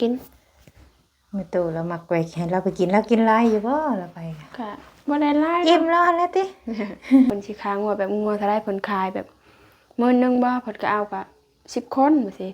กินมือตู่เรามักไปให้เราไปกินแล้วกินหลายอยู่บ่เราไปก็ก็บ่ได้หลายอิ่มแล้วหั่นแหล้วติเพิ่นสิค้างว่าแบบงัวถ้าได้เพิ่นขายแบบมื้อนึงบ่เพิ่นก็เอาก็10คนบ่สิ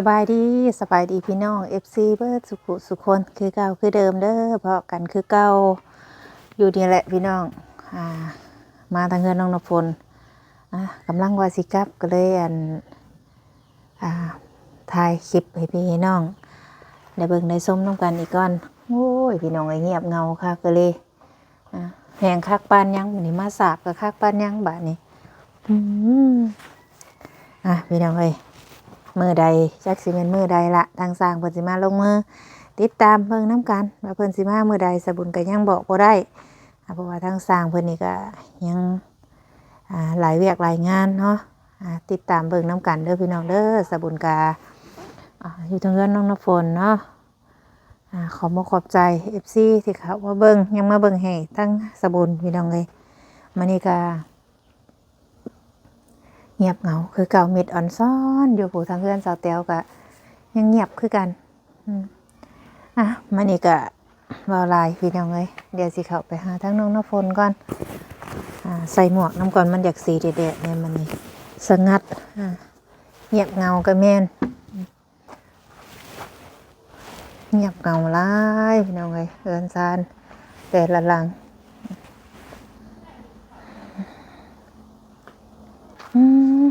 สบายดีสบายดีพี่น้อง FC เบิร์ดสุขุสุคนคือเก่าคือเดิมเด้อเพราะกันคือเก่าอยู่นี่แหละพี่น้องอ่ามาทางเงินน้องนพลอะกำลังวาสิกับก็เลยอันอ่าถ่ายคลิปให้พี่น้องได้เบิ่งได้ส้มน้ำกันอีกก่อนโอ้ยพี่น้องไอ้เงียบเงาค่ะก็เลยอะแหงคักปานยังมื้อนี้มาสาบกับคักปานยังบาดนี้อืมอะพี่น้องเอ้ย มือใดจักสิเป็นมือใดละทางสร้างเพิ่นสิมาลงมือ ติดตามเพิ่งน้ำกันว่าเพิ่นสิมามือใดสบุญก็ยังบอกบ่ได้เพราะว่าทางสร้างเพิ่นนี่ก็ยังหลายเวียกหลายงานเนาะติดตามเบิ่งน้ำกันเด้อพี่น้องเด้อสบุญกาอ่าอยู่ทางเรือนน้องน้ำฝนเนาะอ่าขอมขอบใจ FC ที่เขามาเบิ่งยังมาเบิ่งให้ทั้งสบุญพี่น้องเลยมานี่ก็ เงียบเหงา คือเก่าม็ดอ่อนซ้อนอยู่ผู้ทางเพื่อนสาวเตียวก็ยังเงียบคือกันอะมันนี่ก็วาลายพี่น้องเลยเดี๋ยวสิเข้าไปหาทั้งน้องน้ำฝนก่อนอ่าใส่หมวกน้ำก่อนมันอยากสีเด็ดๆเนี่ยมันนี่สงัดอ่าเงียบเงาก็แมนเงียบเงาหลายพี่น้องเลยเอินซานแต่ละหลัง อืม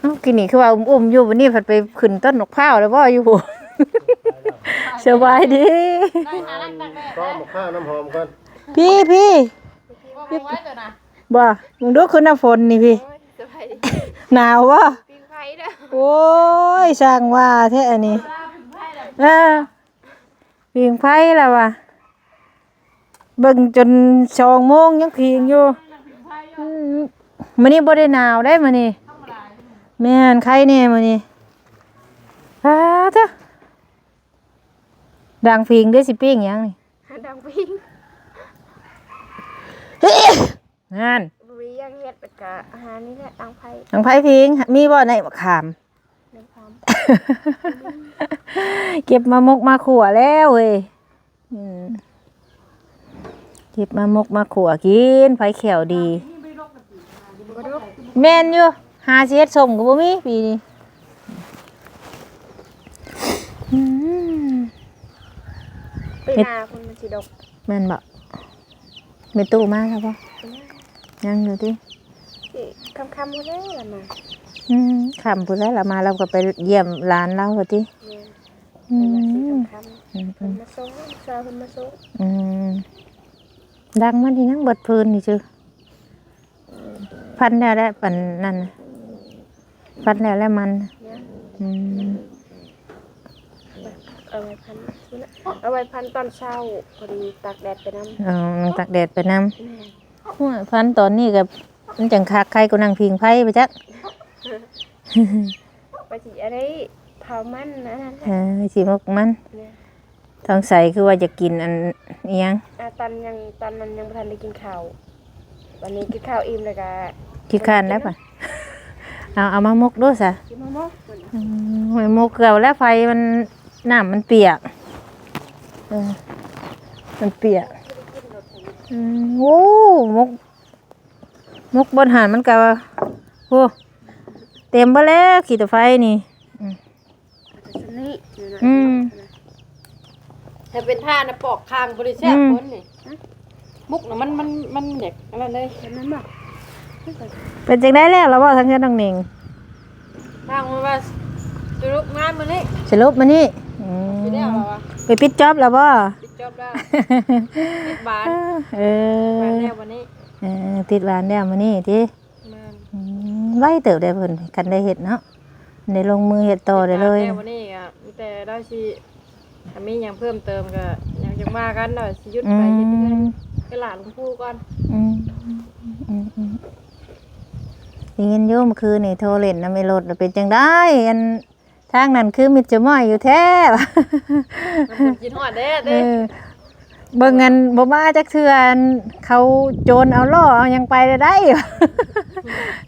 เอ้ากินนี่คือว่าอุ้มๆอยู่วันนี้ผัดไปขึ้นต้นนกพร้าวแล้วบ่อยู่ สบายดีก็หมกข้าวน้ำหอมก่อนพี่พี่บ่มึงดูขึ้นน้ำฝนนี่พี่ สบายดีหนาววะปิ้งไผ่เด้อโอ้ยช่างว่าแท้อันนี้เออพิงไพ่แล้วว่ะเบิ่งจนสองโมงยังพิงอยู่ มื้อนี้บ่ได้หนาวได้มื้อนี้แม่นใครแน่มื้อนี้อ้าเด้อดังพิงด้วยสิปิ้งหยังนี่หาดังปิ้งนั่นบ่มีหยังเฮ็ดแล้วก็อาหารนี่แหละดังไผ่ดังไผพิง มีบ่ในมะขามน้ำพร้อมเก็บมามกมาขัวแล้วเว้ยอืมเก็บมามกมาขัวกินไผเขียวดีบ่ดุ แม่นอยู่หาสิเฮ็ดสมก็บ่มีปีนี้อืมปีหน้าคนมันสิดกแม่นบ่มีตู้มาแล้วบ่ยังอยู่ติสิคำๆบ่ได้ล่ะมาอืมคำพูดแล้วเรามาเราก็ไปเยี่ยมร้านเราว่าติแม่นอืเป็นมคำๆอืมเพิ่นมาส่งซาเพิ่นมาส่งอืมดังมันที่ยังเบิดพื้นนี่จือ พันแล้วแหละปันนั่นน่ะพันแล้วแล้วมันเนี่ยอืมเอาไว้พันนี่นะเอาไว้พันตอนเช้าพอดีตากแดดไปนำเอาตากแดดไปน้แม่นำโอ้ยพันตอนนี้กับมันจังคักใครก็นั่งพิงไพ่ไปจักว่าสิอะไรเผามันนะนั่นแหเอละอสิมกมันเนี่ยท้องใสคือว่าจะกินอันอิหยังอาตันยังตันมันยังบ่ทันได้กินข้าว วันนี้กินข้าวอิ่มแล้วก็ขี้คร้านแล้วป่ะเอาเอามามกด้วยซะกินมะม่วงอืมหอยมกเกลือแล้วไฟมันน้ำมันเปียกเออมันเปียกอืมโอ้มกมกบนหานมันก็โอ้เต็มไปแล้วขีดไฟนี่นี่อยู่นะอืม ถ้าเป็นท่านะปอกคางบริแซ่บอืม คนนี่ มุกนะมันมันมันเด็กอะไรเลยเห็นนั้นบ่เป็นจังได้แล้วเราบอกทั้งเงินทั้งหนิงทางมันว่าจะลุกงานมันนี่สรุปมานี่อืมไปแล้วเหรอวะไปปิดจ็อบแล้วบ่ ปิดจอบแล้วปิดบานเออบานแล้ววันนี้เออติดร้านแล้วมานี่ทีแม่นอืมไว้เติบได้เพิ่นกันได้เห็ดเนาะได้ลงมือเห็ดต่อได้เลยบานแล้ววันนี้อะมีแต่ได้สิถ้ามีหยังเพิ่มเติมก็อยากจะมากันหน่อยสิหยุดอืไปเฮ็ดเงินม ไปหลานหลวงปู่ก่อนอืมอืมอืมได้ยินอยู่เมื่อคืนนี่โทรเล่นนะไม่ลดแล้วเป็นจังได้อันทางนั้นคือมิดจะม้อยอยู่แท้ว่ะมันเป็นกินฮอดเด้เอเด้อเบิ่งเงินบ่มาจักเทือน เขาโจรเอาล่อเอาหยังไปได้ได้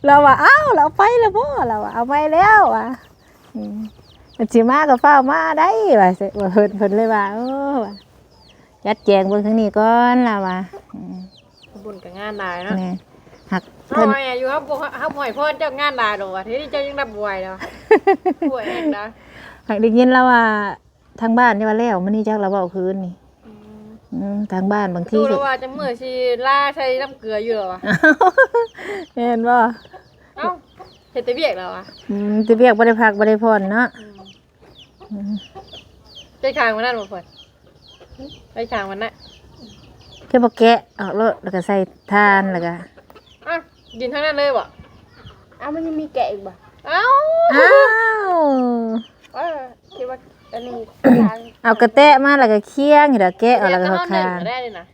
เราว่าเอ้าเราไปแล้วบ่เราว่าเอาไปแล้วว่ะอืมมันสิมาก็เฝ้าวมาได้ว่ะเสว่าเพิ่นเพิ่นเลยว่าเออว่ะ ยัดแจงเบิ่งทางนี้ก่อนล่ะว่ะอืมบุญกับงานหลายเนาะแนี่หักเฮาเพิ่นอายุเฮาบ่เฮาบ่ให้พ่อเจ้างานหลายดอกว่าทีนี้เจ้ายังรับบ่ไหวแล้วป่วยเองนะหักได้ยินแล้วว่าทางบ้านนี่ว่าแล้วมื้อนี้จักเราเว้าคืนนี่อืมทางบ้านบางทีดูก็ แล้ว ว่าจะมื้อสิล่าใช้น้ำเกลืออยู่แล้ววะเห็นบ่เอ้าเฮ็ดแต่เวียกแล้วอะอืมสิเรียกบ่ได้พักบ่ได้ผ่อนเนาะไปทางวันนั้นบ่เพิ่น ไปทางวันนั้นแค่บ่แกะออกรถแล้วก็ใส่ทานแล้วก็อะกินทั้งนั้นเลยบ่อ้าวมันยังมีแกะอีกบ่เอ้าอ้าวเออคิดว่าอันนี้ทางเอากระแตะมาแล้วก็เคี่ยงแล้วแกะออกแล้วก็เฮาคาได้เลยนะ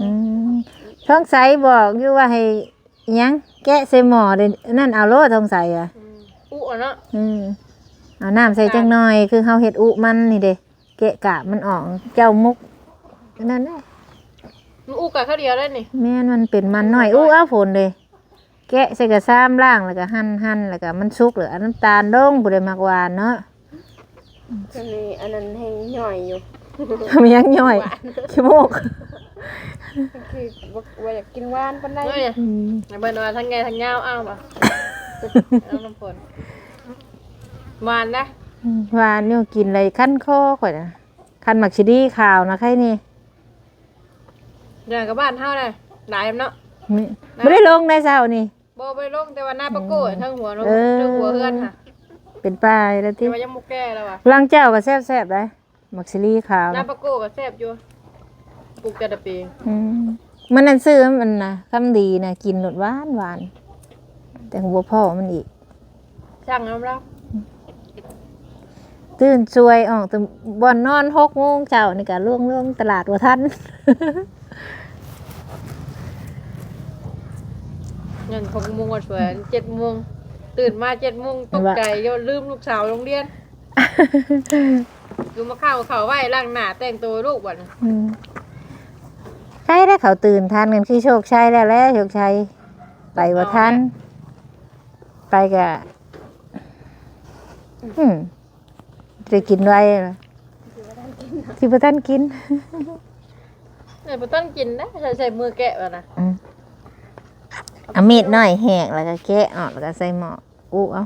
อืมท้องใสบอกอยู่ว่าให้อิหยังแกะใส่หม้อเด้นั่นเอาโลดท้องใสอะอู้อะเนาะอืมเอาน้ำใส่จังหน่อยคือเฮาเฮ็ดอุมันนี่เด้ แกะกะมันออก เจ้ามุกนั่นแหละมันอู้กับข้าวเดียวได้นี่แม่นมันเป็นมันหน่อยอู้เอาฝนเลย แกะใส่กระซ้ำล่างแล้วก็หั่นหั่นแล้วก็มันสุกเหลือน้ำตาลลงบ่ได้มักหวานเนาะอันนี้อันนั้นให้ย่อยอยู่มันยังย่อยขี้โมกคือบ่ว่าอยากกินหวานปานใดเฮ้ยอืมในเบิ่นว่าทั้งไงทั้งยาวอ้าวป่ะเอาน้ำฝนหวานนะ หวานเนี่ยกินอะไรคั้นคอข่อยนะคั้นหมักชิดีขาวนะใครนี่อย่างกับบ้านเฮาเลยหลายเนาะไม่ไม่ได้ลงในเช้านี่บ่ไปลงแต่ว่าหน้าปะโก้ทั้งหัวลงเออทั้งหัวเฮือนค่ะ เป็นปลายแล้วแต่ที่ว่ายังบ่แก่แล้วว่ะลังเจ้าก็แซ่บๆได้หมักชิดีขาวหน้านะปะโก้ก็แซ่บอยู่ปลูกแต่ละปีอืมมันนั่นซื้อมันนะคำดีนะกินรสหวานหวานแต่หัวพ่อมันอีกช่างน้ำแล้ว ตื่นช่วยออกแต่บ่อนนอนหกโมงเจ้านี่ก็ล่วงล่วงตลาดว่าทันเงินหกโมงวันสวยเจ็ดโมงตื่นมาเจ็ดโมงตกใจโยนลืมลูกสาวโรงเรียนคือมาเข้าเขาไหว้ล้างหน้าแต่งตัวลูกบ่นอืมใช่ได้เขาตื่นทันกันคือโชคชัยแล้วแหล้วโชคชัยไปว่าทันไปกะอืม จะกินไว้เหรอที่พระท่านกินเนี่ยบ่ต้องกินนะใส่ใส่มือแกะบ่นะอืมเอามีดหน่อยแหกแล้วก็แกะออกแล้วก็ใส่หม้ออู้เอา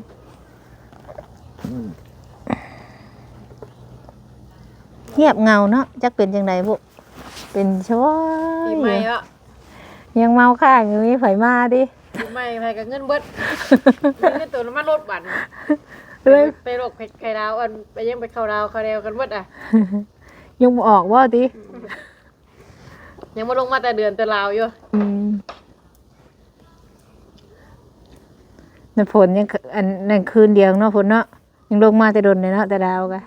เงียบเงาเนาะจักเป็นจังไดบุเป็นช่วปียใหม่วะยังเมาข้างอยู่มีไผมาดิปีใหม่ไปกับเงินเบิดเงินตัวน้ำมันรถบัตร เลยไปโรคไข่ดาวอันไปยังไปเข้าดาวเข้าเดียวกันเบิดอะ ยังบ่ออกว่าดิยังมาลงมาแต่เดือนแต่ลาวอยู่อืมในฝนยังอันนั่นคืนเดียวเนาะฝนเนาะยังลงมาแต่ดนเลยเนาะแต่ดาวกะ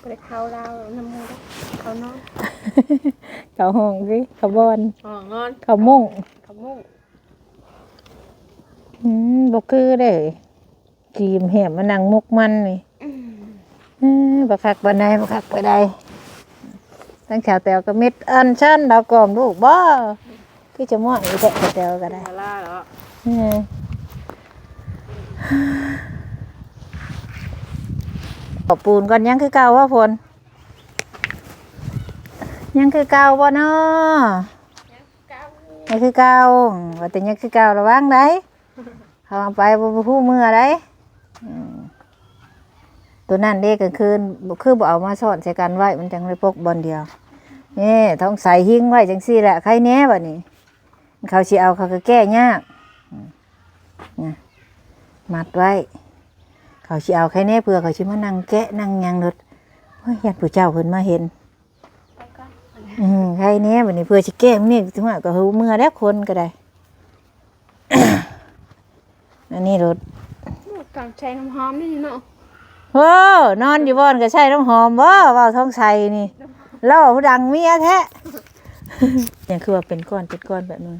ไปเข้าดาวน้ำมูกเขานอน เขาห้องสิเขาบอนอ๋อนอนเขามุ่งเขามุ่ง อืมบกคือได้กีมแหมมานั่งมุกมันนี่เออบักคักบันไดบักคักบันไดตั้งแถวแตวก็เม็ดอันชันดาวกลอมลูกบ่คือจะม่วงอีกแต่แถวก็ได้มาล่าแล้วเออขอปูนก่อนยังคือเก่าว่าฝนยังคือเก่าบ่เนาะยังคือเก่าว่าแต่ยังคือเก่าระวังได้ เขาเอาไปบ่บ่ฮู้มือได้อืมตัวนั้นเด็กกลางคืนบ่คือบ่เอามาซ่อนใส่กันไว้มันจังเลยปกบอลเดียวนี่ต้องใส่หิ้งไว้จังซี่แหละใครแหน่บัดนี้เขาสิเอาเขาก็แก้ยากนะมัดไว้ เขาสิเอาแค่นี้เพื่อเขาสิมานั่งแกะนั่งหยังรถเฮ้ยยันผู้เจ้าเพิ่นมาเห็นอืมใครเนี้ยวันนี้เพื่อสิแก้มนี่ถึงว่าก็หูเมื่อแล้วคนก็ได้ อันนี้รถการใช้น้ำหอมนี่เนาะโอ้นอนอยู่บ่อนก็ใช้น้ำหอมบ่เว้าท้องใส่นี่เล่าดังเมียแท้ยังคือว่าเป็นก้อนเป็นก้อนแบบนั้น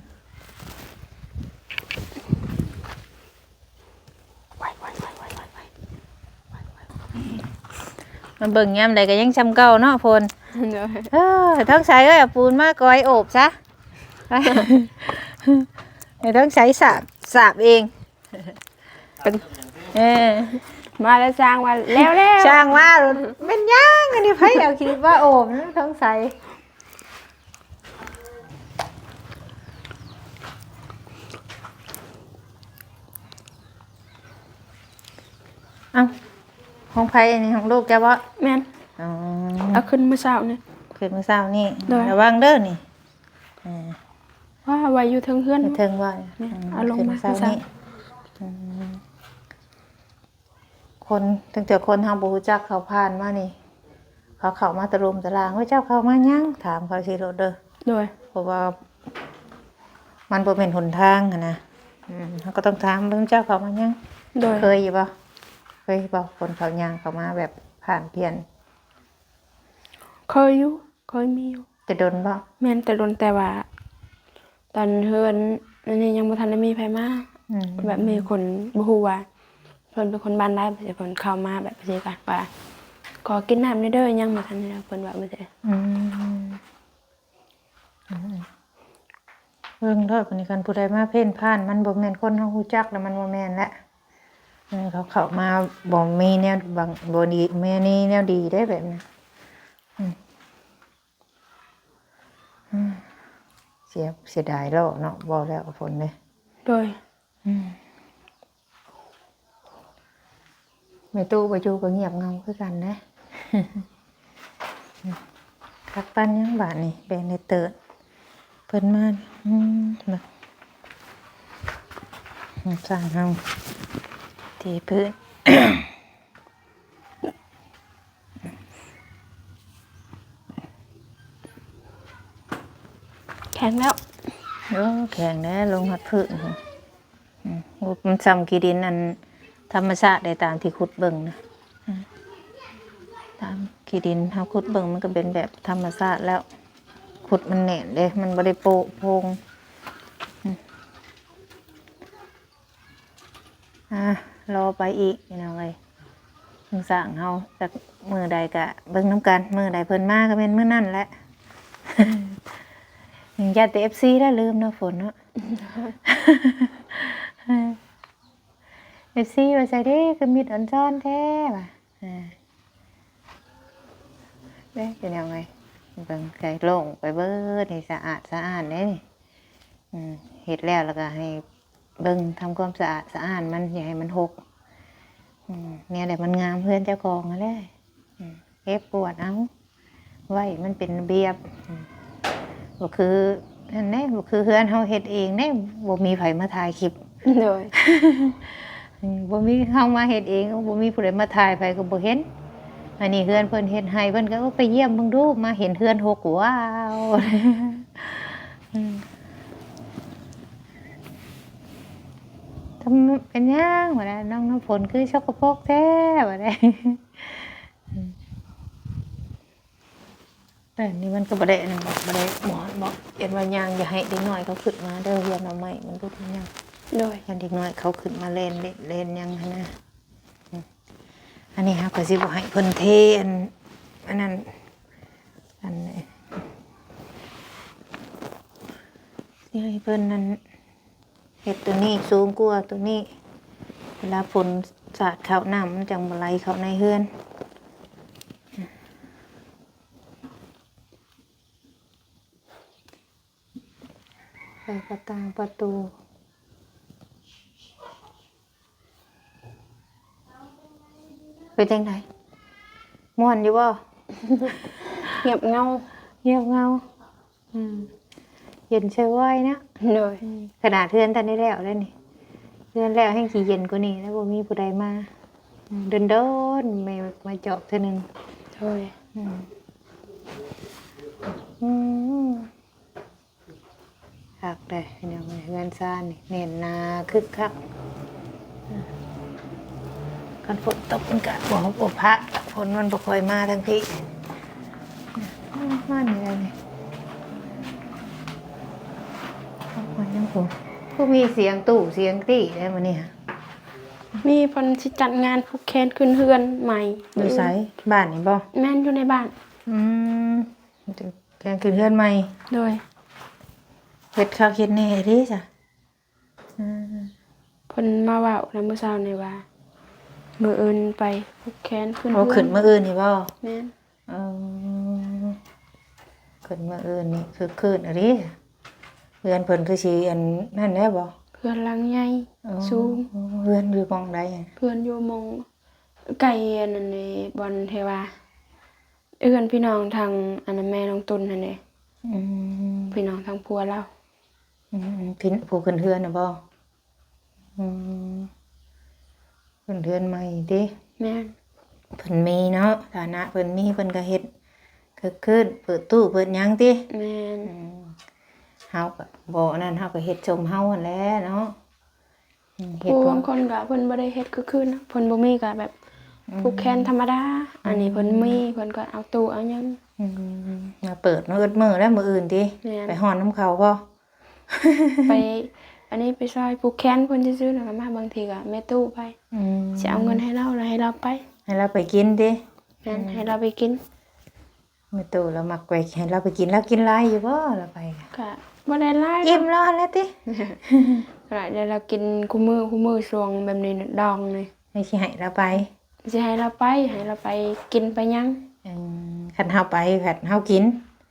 มันเบิ่งยามใดก็ยังจำเก่าเนาะพลโดยเออท้องใสเอ้ยเอาปูนมากอยโอบซะให้ท้องใสสาบสาบเอง เออมาแล้วสร้างว่าแล้วแล้วช่างว่าเป็นย่างอันนี้ไผเอาคิดว่าโอบนั่นท้องใสเอ้าของไผอันนี้ของลูกจะบ่แม่นอ๋อเอาขึ้นมื้อเช้านี่ขึ้นมื้อเช้านี่ได้ระวังเด้อนี่เออว่าไว้อยู่เทิงเฮือนไปเทิงว่าแม่มเอาลงมาขึ้นเช้าเช้านี่อืม คนตั้งแต่คนทางบูจักเขาผ่านมานี่ เขาเข้ามาตะลุมตะลางว่าเจ้าเข้ามายังถามเขาสิโลดเด้อโดยเพราะว่า มันบ่เป็นหนทางอะนะอืมเขาก็ต้องถามเบิ่งเจ้าเข้ามายังโดยเคยอยู่บ่เคยบ่คนเขาย่างเข้ามาแบบผ่านเพียนเคยอยู่เคยมีอยู่จะโดนบ่แม่นแต่โดนแต่ว่า ตอนเฮือนอันนี้ยังบ่ทันได้มีไผมาอืม แบบมีคนบ่ฮู้ว่าเพิ่นเป็นคนบ้านใดบ่ใช่เพิ่นเข้ามาแบบนี้กันว่าขอกินน้ำหน่อยเด้อยังบ่ทันได้เพิ่นว่าบ่ใช่อืมอืมเบิ่งเด้อคนนี้กันผู้ใดมาเพ่นพ่าน มันบ่แม่นคนเฮาฮู้จักแล้วมันบ่แม่นแล้วเออเขาเข้ามาบ่มีแนวบางบ่ดีแม่นี่แนวดีได้แบบนั้นอืมอืมเสียเสียดายแล้วเนาะบ่แล้วฝนเด้โดย แม่ตู้บ่อยู่ก็เงียบเงาคือกันนะคักปันยังบาดนี่แบนในเติดเพิ่นมาอืมแบบสร้างเฮาที่พื้นแข็งแล้ว โอ้แข็งแน่ลงหัดพื้นพุ่นอื มันซ้ำกีดินอันธรรมชาติได้ตามที่ขุดเบิ่งนะตามกีดินเฮาขุดเบิ่งมันก็เป็นแบบธรรมชาติแล้ว ขุดมันแน่นเด้มันบ่ได้โปะโพงอะรอไปอีกพี่น้องเอ้ยเพิ่งสั่งเฮาจากมือใดกะเบิ่งน้ำกันมือใดเพิ่นมากก็เป็นมือนั่นแหละยังญาติเอฟซีได้ลืมเนาะฝนเนาะ เอฟซีว่าใส่เด้คือมิดอันซ้อนแท้ว่ะอ่าเด้เป็นยังไงเบิ่งไก่ลงไปเบิดให้สะอาดสะอาดเด้นี่อืมเฮ็ดแล้วแล้วก็ให้เบิ่งทำความสะอาดสะอาดมันอย่าให้มันหกเนี่ยแหละมันงามเพื่อนเจ้าของนั่นแหละเก็บปวดเอาไว้มันเป็นเบียบอืมบ่คือนั่นแน่คือเฮือนเฮาเฮ็ดเองแน่บ่มีไผมาถ่ายคลิป โดยบ่มีเฮามาเฮ็ดเองบ่มีผู้ใดมาถ่ายไผก็บ่เห็น อันนี้เฮือนเพิ่นเฮ็ดให้เพิ่นก็ไปเยี่ยมเบิ่งดูมาเห็นเฮือนหกว้าวทำเป็นยังว่าได้น้องน้ำฝนคือชกกระพกแท้ว่าได้แต่นี่มันก็บ่ได้อันะบอกบ่ได้หมอบอกเอ็นว่ายางอย่าให้เด็กน้อยเขาขึ้นมาเด้อเรียนเอาใหม่มันรุดมันยัง โดยยันเด็กน้อยเขาขึ้นมาเล่นเล่นเล่นยังหั้นนะอืมอันนี้ครับก็สิบอกให้เพิ่นเทอันอันนั้นอันนี้สิให้เพิ่นนั้นเฮ็ดตัวนี้สูงกว่าตัวนี้ เวลาฝนสาดเข้าน้ำมันจังบ่ไหลเข้าในเฮือนใส่ประตางประตู เป็นจังไดม่วนอยู่บ่เงียบเงาเงียบเงาอืมเย็นเชยไว้นะโดยขนาดเพื่อนตอนนี้แล้วแล้วนี่เพื่อนแล้วให้ขี่เย็นกว่านี้แล้วบ่มีผู้ใดมาอืมเดินๆไม่มาเจาะเท่านึงโดยอืมอืมคักได้พี่น้องเอ้ยเงินซ่านนี่แน่นหนาคึกคักอืม คันฝนตกมันก็บ่ฮบบ่พระฝนมันบ่ค่อยมาทั้งพี่มานี่ได้นี่มันยังผมผู้มีเสียงตู้เสียงตี้ได้มื้อนี้มีเพิ่นสิจัดงานผูกแขนขึ้นเฮือนใหม่อยู่ไสบ้านนี่บ่แม่นอยู่ในบ้าน อืมแกงขึ้นเฮือนใหม่โดยเฮ็ดข้าวเฮ็ดแหน่เด้จ้ะอืมเพิ่นมาเว้าแล้วมื้อเช้านี่ว่า มื้ออื่นไปผูกแขนขึ้นเอาเฮืขึ้นมื้ออื่นนี่บ่แม่นเออขึ้นมื้ออื่นนี่คือคืนอะเด้เฮือนเพิ่นคือสิอันนั่นแหละบ่เพื่อนหลังใหญ่อ๋อสูงเฮือนอยู่หมองใดอะเพื่อนอยู่หมองไกลอันนั้นนี่บอนเทว่าเอื้อนพี่น้องทางอันนั้นแม่น้องตุนนั่นเด้อืมพี่น้องทางพัวเราอืมพี่ผู้ขึ้นเฮือนน่ะบ่อืม ขึ้นเฮือนใหม่เด้แม่นเพิ่นมีเนาะฐานะเพิ่นมีเพิ่นก็เฮ็ดคือคืนเปิดตู้เปิดหยังติแม่นอืมเฮาก็บ่นั่นเฮาก็เฮ็ดชมเฮาหั่นแหละเนาะอืมเฮ็ดผู้พวบากงคนก็เพิ่นบ่ได้เฮ็ดคือคืนนะเพิ่นบ่มีก็แบบผูกแขนธรรมดา อันนี้เพิ่นมีเพิ่นก็เอาตู้เอาหยัง อืมมาเปิดมื้อมื้อแล้วมื้ออื่นติแม่น ไปฮ้อนน้ำเขาบ่ ไป อันนี้ไปซอยผูกแขนเพิ่นซื่อๆแล้วก็มาบางทีก็แม่ตู้ไปอืมสิเอาเงินให้เราแล้วให้เราไปให้เราไปกินติแม่นให้เราไปกินมื้อตู้เรามักไปให้เราไปกินแล้วกินหลายอยู่บ่เราไปก็ก็บ่ได้หลายอิ่มแล้วหั่นแหละติก็ได้เรากินคู่มือคู่มือช่วงแบบนี้น่ะดองนี่ให้สิให้เราไปสิให้เราไปให้เราไปกินไปหยังอืมคันเฮาไปแผดเฮากิน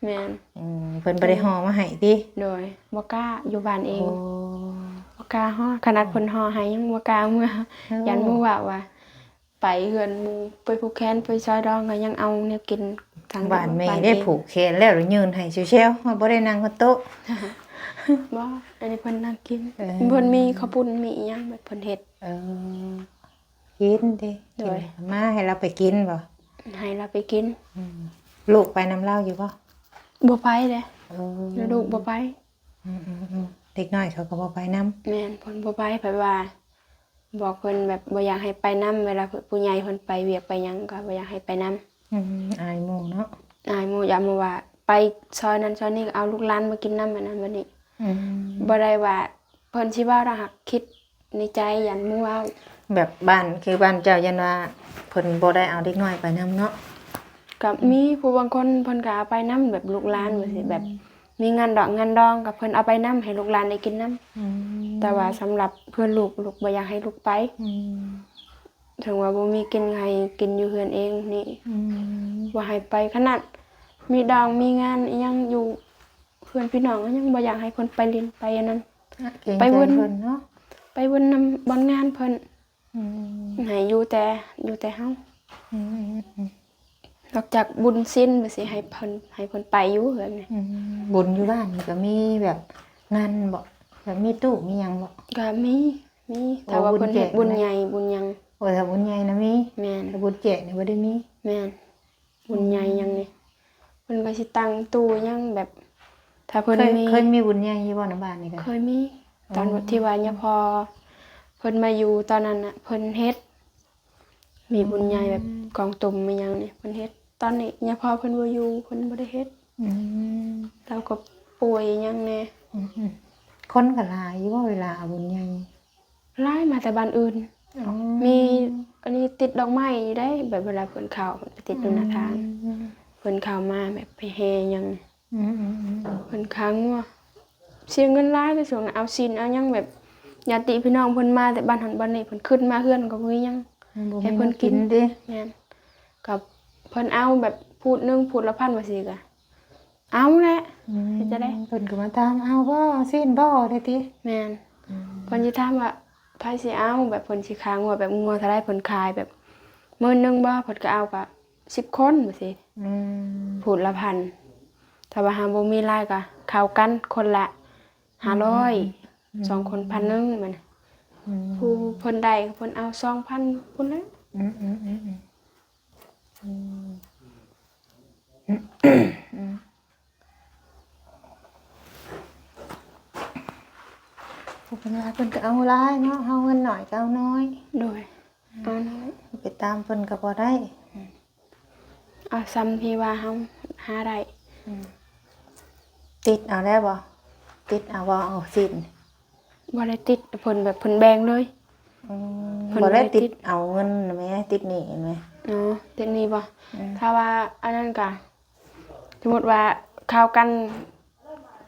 แม่นอืมเพิ่นบ่ได้ห่อมาให้ติโดยบ่กล้าอยู่บ้านเอโอ้งบ่ กล้าฮอดขนาดเพิ่นฮอให้ยังบ่กล้าเมื่อยันหมู่ว่าว่า ไปเฮือนหมู่ไปผูกแขนไปซอยดองก็ยังเอาเนี่ยกินทางบ้านแม่เองได้ผูกแขนแล้วหรือยืนให้เชลๆว่าบ่ได้นั่งบนโต๊ะบ่อันนี้เพิ่นนั่งกินเออเพิ่นมีข้าวปุ้นมีอีหยังแบบเพิ่นเฮ็ดเออกินดิโดยกินมาให้เราไปกินบ่ให้เราไปกินลูกไปน้ำเหล้าอยู่บ่บ่ไปเด้เออแล้วลูกบ่ไปอืมๆๆ เด็กน้อยเขาก็บ่ไปนํแม่นเพิ่นบ่ไปไปว่า บอกเพิ่นแบบบ่อยากให้ไปนํเวลาผู้ใหญ่เพิ่นไปเวียกไปหยังก็บ่อยากให้ไปนํอืมอายหมู่เนาะอายหมู่ยามหมู่ว่า ไปซอยนั้นซอยนี้ก็เอาลูกหลานมากินนำแบบนั้นบัดนี้อืมบ่ได้ว่าเพิ่นสิเว้าดอกหักคิดในใจยันหมู่เว้าแบบบ้านคือบ้านเจ้ายันว่าเพิ่นบ่ได้เอาเด็กน้อยไปนํเนาะกับมีผู้บางคนเพิ่นก็เอาไปนำแบบลูกหลานว่าสิแบบ มีงานดอกงานดองกับเพิ่นเอาไปนำให้ลูกหลานได้กินนำอืมแต่ว่าสำหรับเพื่อนลูกลูกบ่อยากให้ลูกไปอืมถึงว่าบ่มีกินให้กินอยู่เฮือนเองนี่อืมบ่ให้ไปขนาดมีดองมีงานอิหยังอยู่เพื่อนพี่น้องก็ยังบ่อยากให้เพิ่นไปเลินไปอันนั้นเกรงไปใจวุ่นเพิ่นเนาะไปวนนำบางงานเพิ่นอืมให้อยู่แต่อยู่แต่เฮาอืมอืม นอกจากบุญสิ้นบ่สิให้เพิ่นให้เพิ่นไปอยู่เฮือนนี่อืมบุญอยู่บ้านนี่ก็มีแบบงานบ่แบบมีตู้มีหยังบ่ ก็มีมีโอ้แต่ว่าบุญเพิ่นเฮ็ดแจกบุญนะใหญ่บุญหยังโอ้ยถ้าบุญใหญ่นะมีแม่นถ้าบุญแจกนี่บ่ได้มีแม่นบุญใหญ่หยังนี่เพิ่นก็สิตั้งตู้หยังแบบ ถ้าเพิ่นเคยมี เคยมีบุญใหญ่อยู่บ่ในบ้านนี่ก็ เคยมีตอนที่ว่าเนี่ยพอเพิ่นมาอยู่ตอนนั้นน่ะเพิ่นเฮ็ด มีบุญใหญ่แบบกองตุ่มมีหยังนี่เพิ่นเฮ็ด ตอนนี้เนี่ยพอเพิ่นบ่อยู่เพิ่นบ่ได้เฮ็ดอืมเราก็ป่วยหยังแน่อืมอืมคนก็หลายอยู่บ่เวลาเอาบุญใหญ่หลายมาแต่บ้านอื่น อ๋อมีอันนี้ติดดอกไม้อยู่ได้ แบบเวลาเพิ่นเข้าเพิ่นไปติดอยู่หน้าทางอืมเพิ่นเข้ามาแบบไปแฮหยัง อืมอืมอืมเพิ่นค้างว่าเสียเงินหลายแต่ส่วนเอาซีนเอาหยังแบบญาติพี่น้องเพิ่นมาแต่บ้านหันบ้านนี้เพิ่นขึ้นมาเฮือนก็บ่มีหยังบ่ ให้มีเพิ่นกินดิแม่นกับเพิ่นเอาแบบพูดหนึงพูดละพันว่าสิกะเอาแหละอืมเฮ็ดจะได้เพิ่นก็มาตามเอาบ่สิ้นบ่ได้ติแม่นเพิ่นสิถามว่าไผสิเอาแบบเพิ่นสิค้างว่าแบบงัวเท่าไรเพิ่นขายแบบมื้อหนึงบ่เพิ่นก็เอาก็10คนว่าสิอืมพูดละพันถ้าว่าหาบ่มีรายก็เข้ากันคนละ500สองคนพันหนึงแม่นอืม ผู้เพิ่นได้เพิ่นเอา2,000พุ่นแหละอืมอืมอืมอืมอืมอืมพวกเพิ่นว่าเพิ่นก็เอาหลายเนาะเฮาเงินหน่อยก็เอาน้อยโดยเอาน้อยตามเพิ่นก็บ่ได้เอาซ้ำที่ว่าเฮาหาได้ติดเอาแล้วบ่ติดเอาบ่เอาสิน บ่ได้ติดเพิ่นแบบเพิ่นแบ่งเลย อืมเพิ่นบ่ได้บ่ได้ติติดดเอาเงินน่ะแม่ติดหนี้เห็นไหม เนาะติดนี่บ่อืม ถ้าว่าอันนั้นก็สมมุติว่าเข้ากัน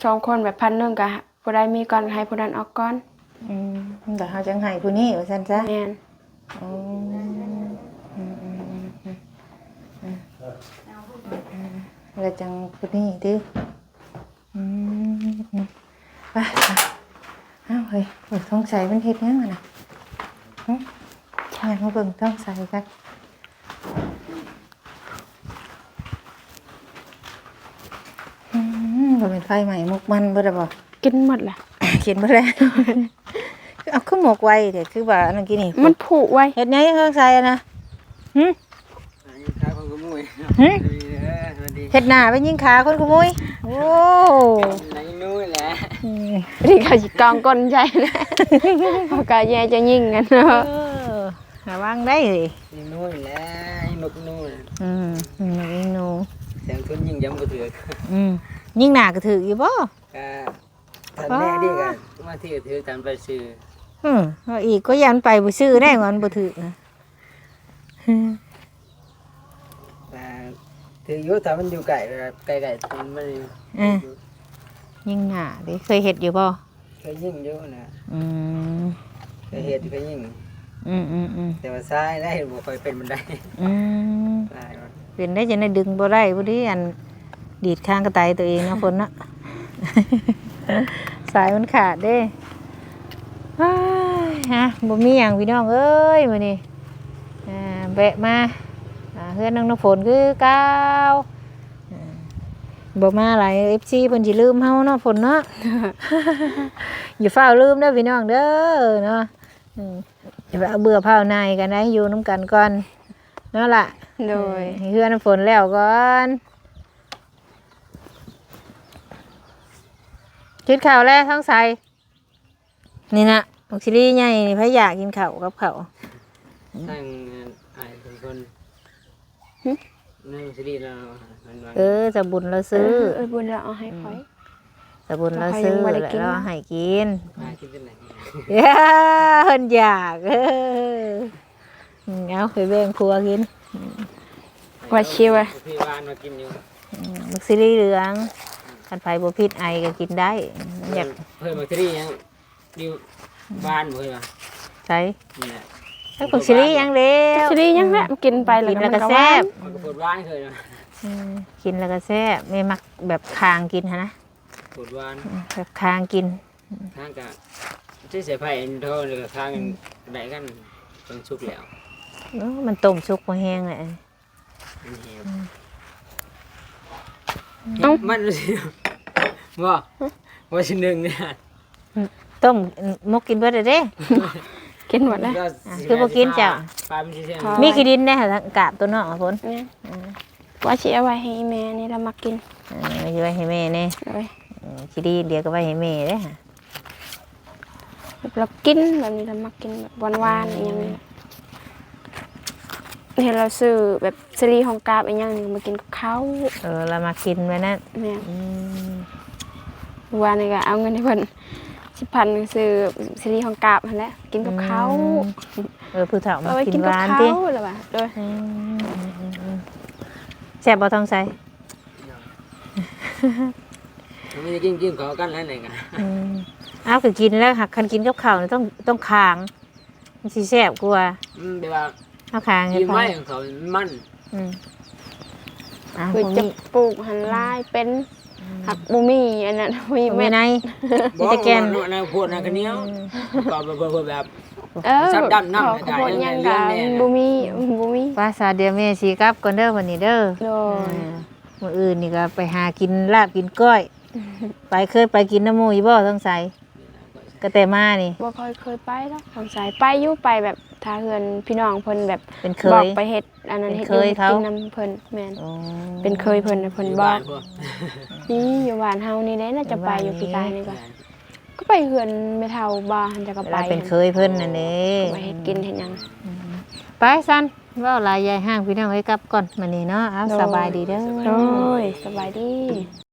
สองคนแบบพันหนึงก็ผู้ใดมีก่อนให้ผู้นั้นออกก่อนอืมแต่เฮาจังให้ผู้นี้ว่าซั่นซะ แม่นอืมอืมอืมอืมอืมอืมอืมแล้วจังผู้นี้ติอืมอืมไปไปเอ้าเฮ้ยเปิดท้องใสมันเฮ็ดหยังอะน่ะหึใช่มาเบิ่งท้องใสกันอืมบ่เป็นไฟใหม่มุกมันบ่ได้บ่กินหมดล่ะเขียนบ่ได้เอาขึ้นหมกไว้เด้คือว่าอันนั้นกี้นี่มันผุไว้เฮ็ดหยังท้องใสอะนะหึครับผมก็มุ้ยหึสวัสดีเฮ็ดหน้าไปยิงขาคนขโมยโอ้ไหนนู้นแหละนี่ก็สิกองก้นใหญ่นะเขาก็แย่จะยิงกันเนาะเออระวังได้เลยนี่นู้นแหละนกนู้นอืมอืมยิงหนูเสียงทุนยิงย้ำกระเถือกอืมยิงหน้าก็ถืออยู่บ่ก็ทันแม่ดีกันมาที่กระเถือกตามไปซื้ออืมเอาอีกก็ยันไปบ่ซื้อได้งอนบ่ถือนะแต่ ถืออยู่แต่มันอยู่ไกลแบบไกลๆมันไม่เออยิงหน้าเด้เคยเฮ็ดอยู่บ่เคยยิงอยู่นะอืมเคยเห็ดเคยยิงอืมอืมอืมแต่ว่าซ้ายได้บ่ค่อยเป็นมันได้อืมได้มันเป็นได้จะได้ดึงบ่ได้บ่ดีอันดีดข้างกระต่ายตัวเองเนาะคนน่ะสายมันขาดเด้อ้ายฮะบ่มีหยังพี่น้องเอ้ยมื้อนี้อ่าแบะมาอ่า เฮือนน้องน้ำฝนคือเก้าวอ่าบ่มาหลาย FC เพิ่นสิลืมเฮาเนาะฝนเนาะอย่าเฝ้าลืมเด้อพี่น้องเด้อเนาะอืมอย่าไปเอาเบื่อเผาในายกันนะอยู่น้ำกันก่อนเนาะล่ะโดยให้เฮือนำฝนแล้วก่อนกินข้าวแล้วทั้งใสนี่นะบักซิลี่ใหญ่นี่พะอยากกินข้าวกับข้าว ตั้งไอ้คนค นนั่งซีรีส์เรามันวางเออจะบุญเราซื้อเออบุญเราเอาให้ข่อยจะบุญเราซื้อเรายังบ่ได้แล้วกินเรานะให้กินมาคิดเป็นไหนเย้เพิ่นอยากเอออืมเอาไปแบ่งครัวกินว่าชิวอะพี่วานมากินอยู่อืมบักซิลี่เหลืองคันไฟบ่พิษไอก็กินได้มันอยากเพิ่มมาซีรีส์ยังอยู่บ้านบ่เคยมาใช้นี่แหละ ถ้าบักซิลี่ยังเร็วสิได้ยังแหละมันกินไปกินมัแล้วก็หแซ่บมันก็ปวดบ้านเคยมาอืมกินแล้วก็แซ่บไม่มักแบบคางกินฮะนะปวดบ้านอืมแบบคางกินทางกะที่เสียไผ่เท่าเลยทางไหนกันต้องชุบแล้วเออมันต้มสุกมาแห้งเลยมันเหี่ยวเอ้ามันสิว่าว่าชิ้นหนึ่งเนี่ยต้มมกกินเบิดเลยเด้ กินหมดแล้วก็คือบ่กินจ้ะ ปลาเป็นชิ้นอ๋อมีขี้ดินเนี่ยค่ะกาบตัวเนาะฝนเนี่ยว่าสิเอาไว้ให้แม่นี่เรามากินเออไม่ใช่ไว้ให้แม่เนี่ยเลยขี้ดินเดียวก็ไว้ให้แม่เด้ค่ะแบบเรากินแบบนี้เรามากินแบบหวานๆอย่างนี้เห็นเราซื้อแบบซีรีส์ของกราบอีกอย่างหนึงมากินกับเขาวเออเรามากินไว้นั่นแม่ อืมวานนี่ก็เอาเงินให้เพิ่น สิพันซื้อซีรีส์ของกราบนั่นแหละกินกับเขาวเออผู้เฒ่ามาเอาไว้กิกินนหกับวานเขาติวแล้วว่ะโดยอืมอืมอืมอืมแซ่บบ่ทองใสไม่ได้กินกินขอกันแล้วไหนกันอืมอ้าวคือกินแล้วหักคันกินกับข้าวนี่ต้องต้องคางมันสิแซ่บกว่าอืมเดี๋ยวว่าเอาคางให้กินฟัไม้งของเขามัน อืมอ้าวคือบ่จะมีปลูกหันลายเป็น หักบุมีอันนั้นมีบ่มีแม่ในบอกตะแกนว่าในพวกนั้นกันเนี้ยก็แบบแบบ เออซับดำน้ำขอให้ขได้บวนยังเรื่กัองนแน่นะบุมีบุมีภาษาเดียวแม่สีกลับก่อนเด้อวันนี้เด้อโดยมื่ออื่นนี่ก็ไปหากินลาบกินก้อย ไปเคยไปกินน้ำหมูอีบ่ต้องใส่ก็แต่มานี่บ่ค่อยเคยไปแล้วทางสายไปอยู่ไปแบบ ถ้าเฮือนพี่น้องเพิ่นแบบเป็นเคบอกยไปเฮ็ดอันนั้นเป็นเฮ็ดเคยนี่เขากินน้ำเพิ่นแม่นอ๋อเป็นเคยเพิ่นน่ะเพิ่นอยู่บอบ้ากนพวกนี่อยู่บ้านเฮานี่เด้น่าจะไปอยู่ปีกายนี่ก็ก็ไปเฮือนแม่เฒ่าบ้านจะก็เวไปลาเป็นเคยเพิ่นนั่นเองไปเฮ็ดกินเฮ็ดหยังไปสันเว่าหลายยายห้างพี่น้องไว้กลับก่อนมานี่เนาะเอาสบายดีเด้อโดยสบายดี